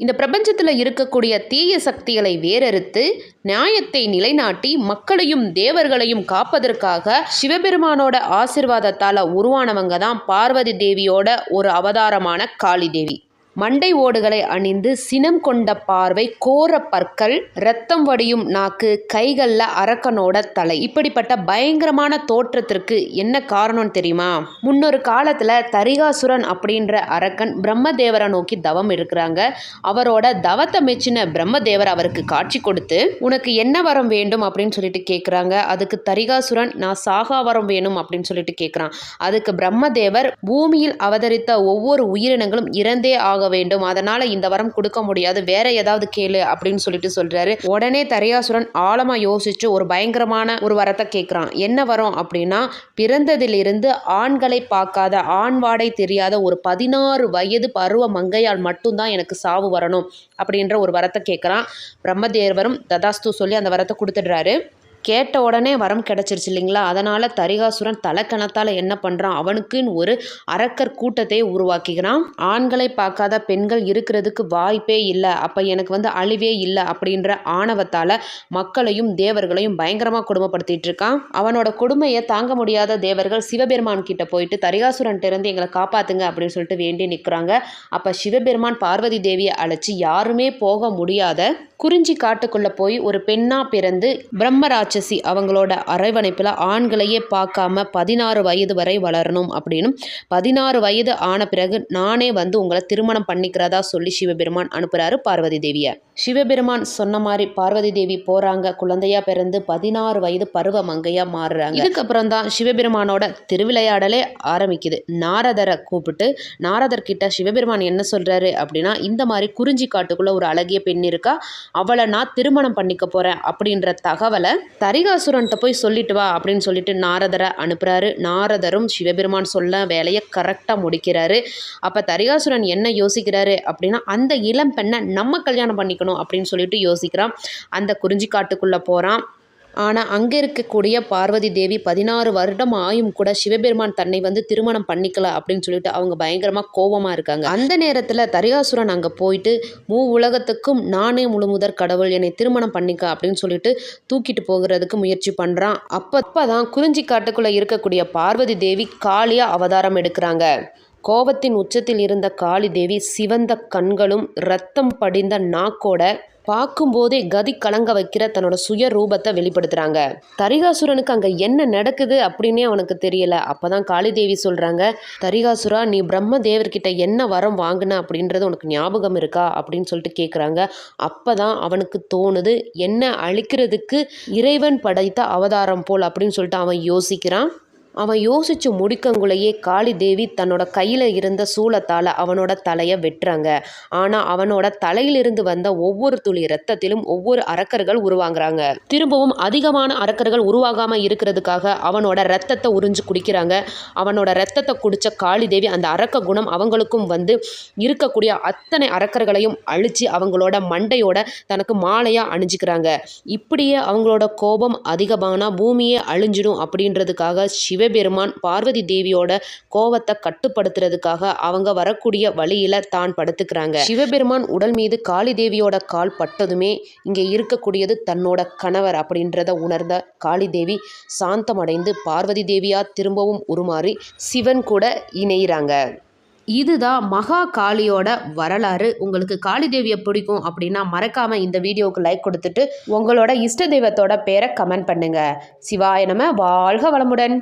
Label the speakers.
Speaker 1: இந்த பிரபஞ்சத்தில் இருக்கக்கூடிய தீய சக்திகளை வேறறுத்து நியாயத்தை நிலைநாட்டி மக்களையும் தேவர்களையும் காப்பதற்காக சிவபெருமானோட ஆசிர்வாதத்தால் உருவானவங்க தான் பார்வதி தேவியோட ஒரு அவதாரமான காளி தேவி. மண்டை ஓடுகளை அணிந்து சினம் கொண்ட பார்வை கோர பற்கள் ரத்தம் வடியும் நாக்கு கைகளில் அரக்கனோட தலை. இப்படிப்பட்ட பயங்கரமான தோற்றத்திற்கு என்ன காரணம்னு தெரியுமா? முன்னொரு காலத்தில் தரிகாசுரன் அப்படின்ற அரக்கன் பிரம்மதேவரை நோக்கி தவம் இருக்கிறாங்க. அவரோட தவத்தை மெச்சின பிரம்மதேவர் அவருக்கு காட்சி கொடுத்து உனக்கு என்ன வரம் வேண்டும்? அப்படின்னு சொல்லிட்டு கேட்குறாங்க அதுக்கு தரிகாசுரன் நான் சாகா வரம் வேணும் அப்படின்னு சொல்லிட்டு கேட்குறான் அதுக்கு பிரம்மதேவர் பூமியில் அவதரித்த ஒவ்வொரு உயிரினங்களும் இறந்தே ஆக வேண்டும். அதனால இந்த வரம் கொடுக்க முடியாது. வேற ஏதாவது கேளு அப்படின்னு சொல்லிட்டு சொல்றாரு. உடனே தரையாசுரன் ஆழமா யோசிச்சு ஒரு பயங்கரமான ஒரு வரத்தை கேட்குறான் என்ன வரம் அப்படின்னா பிறந்ததிலிருந்து ஆண்களை பார்க்காத ஆண் வாடை தெரியாத ஒரு பதினாறு வயது பருவ மங்கையால் மட்டும்தான் எனக்கு சாவு வரணும் அப்படின்ற ஒரு வரத்தை கேட்குறான் பிரம்மதேவரும் ததாஸ்து சொல்லி அந்த வரத்தை கொடுத்துடுறாரு. கேட்ட உடனே வரம் கிடச்சிருச்சு இல்லைங்களா? அதனால் தரிகாசுரன் தலைக்கணத்தால் என்ன பண்ணுறான் அவனுக்குன்னு ஒரு அரக்கர் கூட்டத்தை உருவாக்கிக்கிறான் ஆண்களை பார்க்காத பெண்கள் இருக்கிறதுக்கு வாய்ப்பே இல்லை. அப்போ எனக்கு வந்து அழிவே இல்லை அப்படின்ற ஆணவத்தால் மக்களையும் தேவர்களையும் பயங்கரமாக கொடுமைப்படுத்திட்டு இருக்கான். அவனோட கொடுமையை தாங்க முடியாத தேவர்கள் சிவபெருமான் கிட்ட போயிட்டு தரிகாசுரன்ட்ட இருந்து எங்களை காப்பாத்துங்க அப்படின்னு சொல்லிட்டு வேண்டி நிற்கிறாங்க அப்போ சிவபெருமான் பார்வதி தேவியை அழைச்சி யாருமே போக முடியாத குறிஞ்சி காட்டுக்குள்ளே போய் ஒரு பெண்ணாக பிறந்து ராட்சசி அவங்களோட அரவணைப்பில் ஆண்களையே பார்க்காம பதினாறு வயது வரை வளரணும் அப்படின்னும் பதினாறு வயது ஆன பிறகு நானே வந்து உங்களை திருமணம் பண்ணிக்கிறதா சொல்லி சிவபெருமான் அனுப்புகிறாரு பார்வதி தேவியை. சிவபெருமான் சொன்ன மாதிரி பார்வதி தேவி போகிறாங்க குழந்தையா பிறந்து பதினாறு வயது பருவ மங்கையாக மாறுறாங்க. இதுக்கப்புறம் தான் சிவபெருமானோட திருவிளையாடலே ஆரம்பிக்குது. நாரதரை கூப்பிட்டு நாரதர் கிட்ட சிவபெருமான் என்ன சொல்கிறாரு அப்படின்னா இந்த மாதிரி குறிஞ்சி காட்டுக்குள்ளே ஒரு அழகிய பெண் இருக்கா. அவளை நான் திருமணம் பண்ணிக்க போகிறேன் அப்படின்ற தகவலை தரிகாசுரன்ட்ட போய் சொல்லிட்டு வா அப்படின்னு சொல்லிட்டு நாரதரை அனுப்புகிறாரு நாரதரும் சிவபெருமான் சொல்ல வேலையை கரெக்டாக முடிக்கிறாரு. அப்போ தரிகாசுரன் என்ன யோசிக்கிறாரு அப்படின்னா அந்த இளம் பெண்ணை நம்ம கல்யாணம் பண்ணிக்கணும். அப்படின்னு சொல்லிட்டு யோசிக்கிறான். அந்த குறிஞ்சி காட்டுக்குள்ளே போகிறான் ஆனால் அங்கே இருக்கக்கூடிய பார்வதி தேவி பதினாறு வருடம் ஆயும் கூட சிவபெருமான் தன்னை வந்து திருமணம் பண்ணிக்கல அப்படின்னு சொல்லிட்டு அவங்க பயங்கரமாக கோபமாக இருக்காங்க. அந்த நேரத்தில் தரிகாசுரன் அங்கே போயிட்டு மூ உலகத்துக்கும் நானே முழுமுதற் கடவுள் என்னை திருமணம் பண்ணிக்க அப்படின்னு சொல்லிட்டு தூக்கிட்டு போகிறதுக்கு முயற்சி பண்ணுறான் அப்போ அப்போ தான் குறிஞ்சி காட்டுக்குள்ளே இருக்கக்கூடிய பார்வதி தேவி காளியாக அவதாரம் எடுக்கிறாங்க. கோபத்தின் உச்சத்தில் இருந்த காளி தேவி சிவந்த கண்களும் ரத்தம் படிந்த நாக்கோட பார்க்கும்போதே கதி கலங்க வைக்கிற தன்னோட சுய ரூபத்தை வெளிப்படுத்துகிறாங்க தரிகாசுரனுக்கு அங்கே என்ன நடக்குது அப்படின்னே அவனுக்கு தெரியல. அப்போ தான் காளிதேவி சொல்கிறாங்க தரிகாசுரா நீ பிரம்ம தேவர்கிட்ட என்ன வரம் வாங்கின அப்படின்றது உனக்கு ஞாபகம் இருக்கா? அப்படின்னு சொல்லிட்டு கேட்குறாங்க அப்போ தான் அவனுக்கு தோணுது என்ன அழிக்கிறதுக்கு இறைவன் படைத்த அவதாரம் போல் அப்படின்னு சொல்லிட்டு அவன் யோசிக்கிறான். அவன் யோசிச்சு முடிக்கங்குள்ளேயே காளி தேவி தன்னோட கையில் இருந்த சூலத்தால் அவனோட தலையை வெட்டுறாங்க. ஆனால் அவனோட தலையிலிருந்து வந்த ஒவ்வொரு துளி ரத்தத்திலும் ஒவ்வொரு அரக்கர்கள் உருவாங்குறாங்க. திரும்பவும் அதிகமான அரக்கர்கள் உருவாகாமல் இருக்கிறதுக்காக அவனோட ரத்தத்தை உறிஞ்சு குடிக்கிறாங்க. அவனோட ரத்தத்தை குடித்த காளி தேவி அந்த அரக்க குணம் அவங்களுக்கும் வந்து இருக்கக்கூடிய அத்தனை அரக்கர்களையும் அழித்து அவங்களோட மண்டையோட தனக்கு மாலையாக அணிஞ்சிக்கிறாங்க. இப்படியே அவங்களோட கோபம் அதிகமானால் பூமியே அழிஞ்சிடும் அப்படின்றதுக்காக சிவ சிவபெருமான் பார்வதி தேவியோட கோவத்தை கட்டுப்படுத்துறதுக்காக அவங்க வரக்கூடிய வழியில தான் படுத்துக்கிறாங்க. சிவபெருமான் உடல் மீது காளி தேவியோட கால் பட்டதுமே இங்கே இருக்கக்கூடியது தன்னோட கணவர் அப்படின்றத உணர்ந்த காளி தேவி சாந்தமடைந்து பார்வதி தேவியா திரும்பவும் உருமாறி சிவன் கூட இணையிறாங்க. இதுதான் மகா காளியோட வரலாறு. உங்களுக்கு காளி தேவியை பிடிக்கும் அப்படின்னா மறக்காம இந்த வீடியோவுக்கு லைக் கொடுத்துட்டு உங்களோட இஷ்ட தெய்வத்தோட பேரை கமெண்ட் பண்ணுங்க. சிவாய நம வாழ்க வளமுடன்.